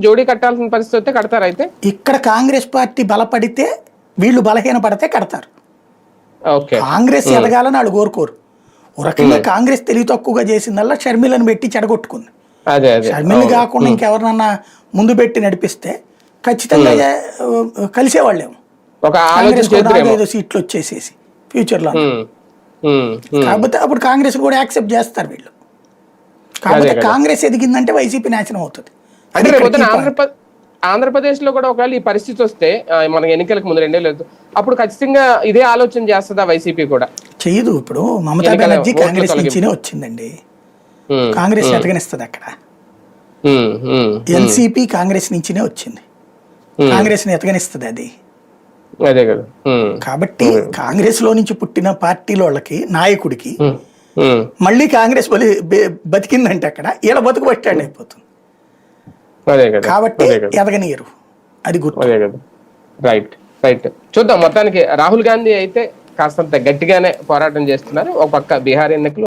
జోడీ కట్టాల్సిన పరిస్థితి వస్తే కడతారు అయితే? ఇక్కడ కాంగ్రెస్ పార్టీ బలపడితే వీళ్ళు బలహీన పడితే కడతారు కాంగ్రెస్ ఎదగాలని వాళ్ళు కోరుకోరు. రకంగా కాంగ్రెస్ తెలివి తక్కువగా చేసిందల్లా షర్మిలను పెట్టి చెడగొట్టుకుంది. షర్మిల కాకుండా ఇంకెవరినన్నా ముందు పెట్టి నడిపిస్తే ఖచ్చితంగా కలిసేవాళ్ళేమో. కాంగ్రెస్ ఐదో సీట్లు వచ్చేసేసి ఫ్యూచర్లో. ఉమ్, ఉమ్, ఉమ్. కాకపోతే అప్పుడు కాంగ్రెస్ కూడా యాక్సెప్ట్ చేస్తారు వీళ్ళు. కాకపోతే. కాంగ్రెస్ ఎదిగిందంటే వైసీపీ నాశనం అవుతుంది. పొద్దున ఆంధ్రప్రదేశ్ ఆంధ్రప్రదేశ్లో కూడా ఒకవేళ ఈ పరిస్థితి వస్తే ఆ, మనకి ఎన్నికలకు ముందు రెండే లేదు. అప్పుడు ఖచ్చితంగా ఇదే ఆలోచన చేస్తుందా వైసీపీ కూడా? చెయ్యదు ఇప్పుడు. మమతా బెనర్జీ కాంగ్రెస్. నుంచినే వచ్చిందండి. కాంగ్రెస్ ఎతగనిస్తుంది అక్కడ. ఎన్సీపీ కాంగ్రెస్ నుంచినే వచ్చింది. కాంగ్రెస్ని ఎతగనిస్తుంది అది. అదే కదా. ఉమ్, కాబట్టి కాంగ్రెస్లో నుంచి పుట్టిన పార్టీల వాళ్ళకి నాయకుడికి. మళ్ళీ కాంగ్రెస్ బతికిందంటే అక్కడ. ఈడ బతుకు పట్టాడు అయిపోతుంది కాబట్టి ఎదగనీయరు. అది గుర్తు. రైట్ రైట్ చూద్దాం మొత్తానికి రాహుల్ గాంధీ అయితే కాస్తంత గట్టిగానే పోరాటం చేస్తున్నారు. ఒక పక్క బీహార్ ఎన్నికలు